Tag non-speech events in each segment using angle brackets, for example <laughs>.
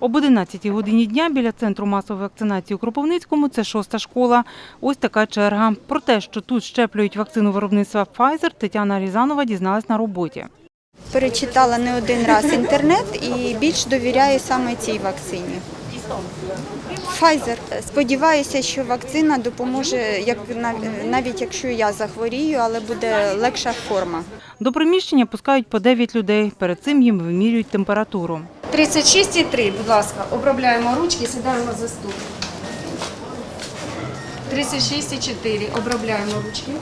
Об 11 годині дня біля центру масової вакцинації у Кропивницькому це шоста школа. Ось така черга. Про те, що тут щеплюють вакцину виробництва Pfizer, Тетяна Різанова дізналась на роботі. Перечитала не один раз інтернет і більш довіряю саме цій вакцині. Pfizer. Сподіваюся, що вакцина допоможе, як навіть якщо я захворію, але буде легша форма. До приміщення пускають по 9 людей. Перед цим їм вимірюють температуру. 36,3, будь ласка, обробляємо ручки, сідаємо за стул. 36,4, обробляємо ручки.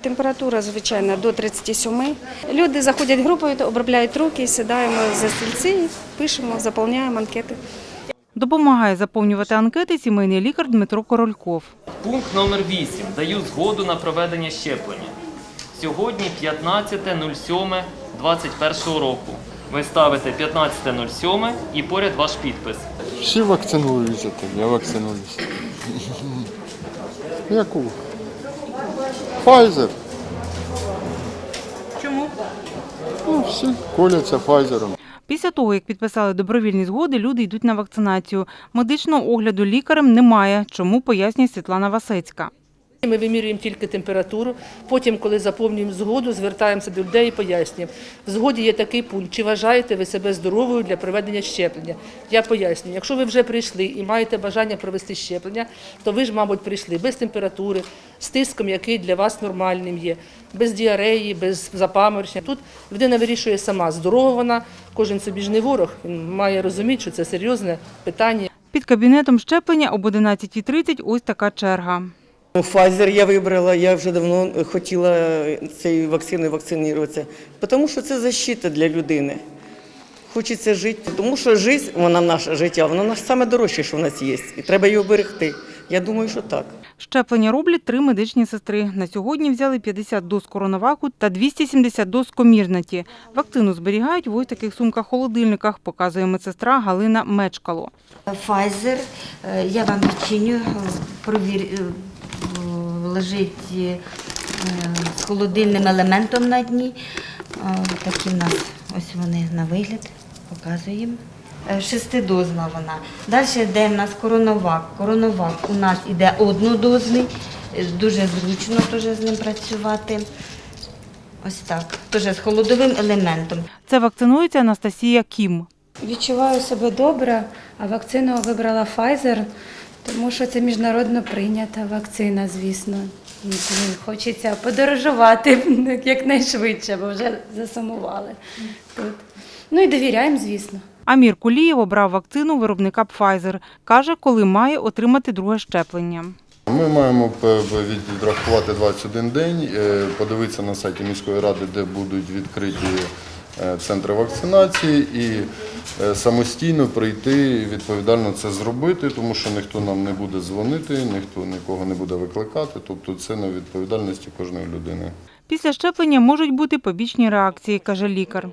Температура, звичайно, до 37. Люди заходять групою, обробляють руки, сідаємо за стільці, пишемо, заповняємо анкети. Допомагає заповнювати анкети сімейний лікар Дмитро Корольков. Пункт номер 8. Даю згоду на проведення щеплення. Сьогодні 15.07.21 року. Ви ставите 15.07 і поряд ваш підпис. Всі вакцинуються, так я вакцинуюся. <laughs> Яку? Pfizer. Чому? Ну, всі коляться Pfizer. Після того, як підписали добровільні згоди, люди йдуть на вакцинацію. Медичного огляду лікарем немає, чому пояснює Світлана Васецька. Ми вимірюємо тільки температуру. Потім, коли заповнюємо згоду, звертаємося до людей і пояснюємо. В згоді є такий пункт, чи вважаєте ви себе здоровою для проведення щеплення. Я пояснюю, якщо ви вже прийшли і маєте бажання провести щеплення, то ви ж, мабуть, прийшли без температури, з тиском, який для вас нормальним є, без діареї, без запаморочення. Тут людина вирішує сама, здорова вона, кожен собі ж не ворог, він має розуміти, що це серйозне питання. Під кабінетом щеплення об 11.30 ось така черга. Pfizer я вибрала, я вже давно хотіла цією вакциною вакцинуватися, тому що це защита для людини. Хочеться жити, тому що життя, вона наше життя, воно наше саме дорожче, що в нас є, і треба його берегти. Я думаю, що так. Щеплення роблять три медичні сестри. На сьогодні взяли 50 доз коронаваку та 270 доз комірнаті. Вакцину зберігають в ось таких сумках-холодильниках, показує медсестра Галина Мечкало. Pfizer, е, я вам відчиню, провір, е, лежить е, з холодильним елементом на дні. Е, Такі в нас, ось вони на вигляд, показуємо. Е, Шестидозна вона. Далі йде в нас коронавак. Коронавак у нас іде однодозний, е, дуже зручно теж з ним працювати. Ось так, теж з холодовим елементом. Це вакцинується Анастасія Кім. Відчуваю себе добре, а вакцину вибрала Pfizer, тому що це міжнародно прийнята вакцина, звісно. І хочеться подорожувати <laughs> якнайшвидше, бо вже засумували тут. Ну і довіряємо, звісно. Амір Кулієв обрав вакцину виробника Pfizer. Каже, коли має отримати друге щеплення. Ми маємо відрахувати 21 день, е, подивитися на сайті міської ради, де будуть відкриті центри вакцинації і е, самостійно прийти відповідально це зробити, тому що ніхто нам не буде дзвонити, ніхто нікого не буде викликати. Тобто це на відповідальності кожної людини. Після щеплення можуть бути побічні реакції, каже лікар.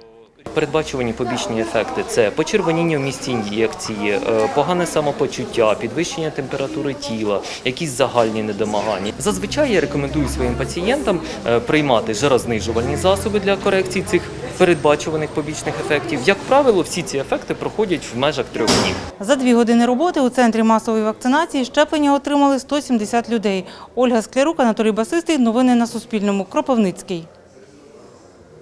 Передбачувані побічні ефекти це почервоніння в місці ін'єкції, е, погане самопочуття, підвищення температури тіла, якісь загальні недомагання. Зазвичай я рекомендую своїм пацієнтам е, приймати жарознижувальні засоби для корекції цих передбачуваних побічних ефектів. Як правило, всі ці ефекти проходять в межах трьох днів. За дві години роботи у центрі масової вакцинації щеплення отримали 170 людей. Ольга Склярук, Анатолій Басистий. Новини на Суспільному. Кропивницький.